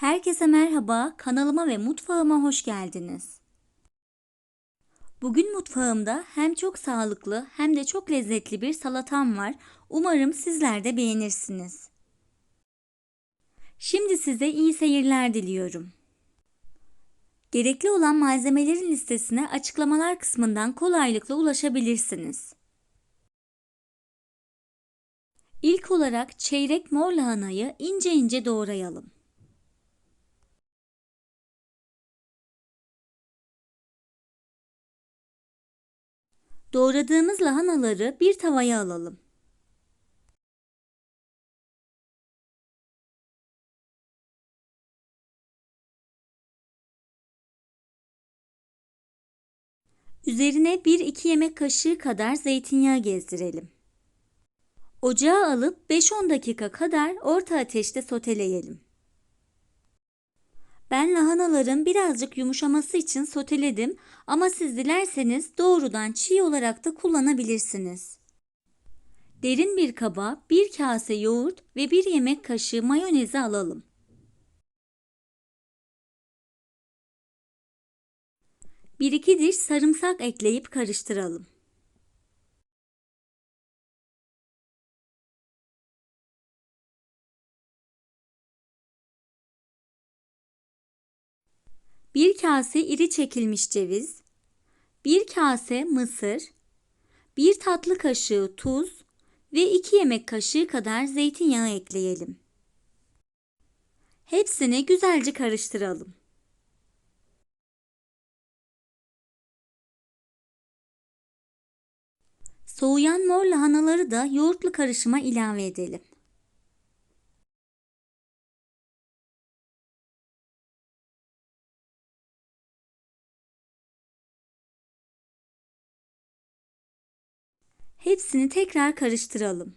Herkese merhaba, kanalıma ve mutfağıma hoş geldiniz. Bugün mutfağımda hem çok sağlıklı hem de çok lezzetli bir salatam var. Umarım sizler de beğenirsiniz. Şimdi size iyi seyirler diliyorum. Gerekli olan malzemelerin listesine açıklamalar kısmından kolaylıkla ulaşabilirsiniz. İlk olarak çeyrek mor lahanayı ince ince doğrayalım. Doğradığımız lahanaları bir tavaya alalım. Üzerine 1-2 yemek kaşığı kadar zeytinyağı gezdirelim. Ocağa alıp 5-10 dakika kadar orta ateşte soteleyelim. Ben lahanaların birazcık yumuşaması için soteledim ama siz dilerseniz doğrudan çiğ olarak da kullanabilirsiniz. Derin bir kaba bir kase yoğurt ve bir yemek kaşığı mayonezi alalım. Bir iki diş sarımsak ekleyip karıştıralım. Bir kase iri çekilmiş ceviz, bir kase mısır, bir tatlı kaşığı tuz ve 2 yemek kaşığı kadar zeytinyağı ekleyelim. Hepsini güzelce karıştıralım. Soğuyan mor lahanaları da yoğurtlu karışıma ilave edelim. Hepsini tekrar karıştıralım.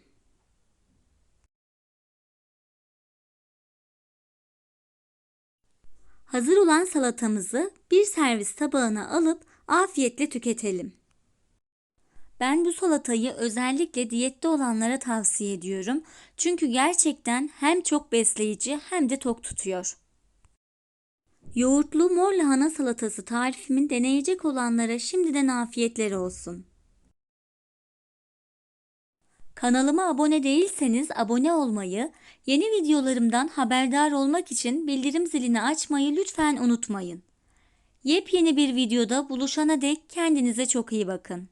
Hazır olan salatamızı bir servis tabağına alıp afiyetle tüketelim. Ben bu salatayı özellikle diyette olanlara tavsiye ediyorum. Çünkü gerçekten hem çok besleyici hem de tok tutuyor. Yoğurtlu mor lahana salatası tarifimin deneyecek olanlara şimdiden afiyetler olsun. Kanalıma abone değilseniz abone olmayı, yeni videolarımdan haberdar olmak için bildirim zilini açmayı lütfen unutmayın. Yepyeni bir videoda buluşana dek kendinize çok iyi bakın.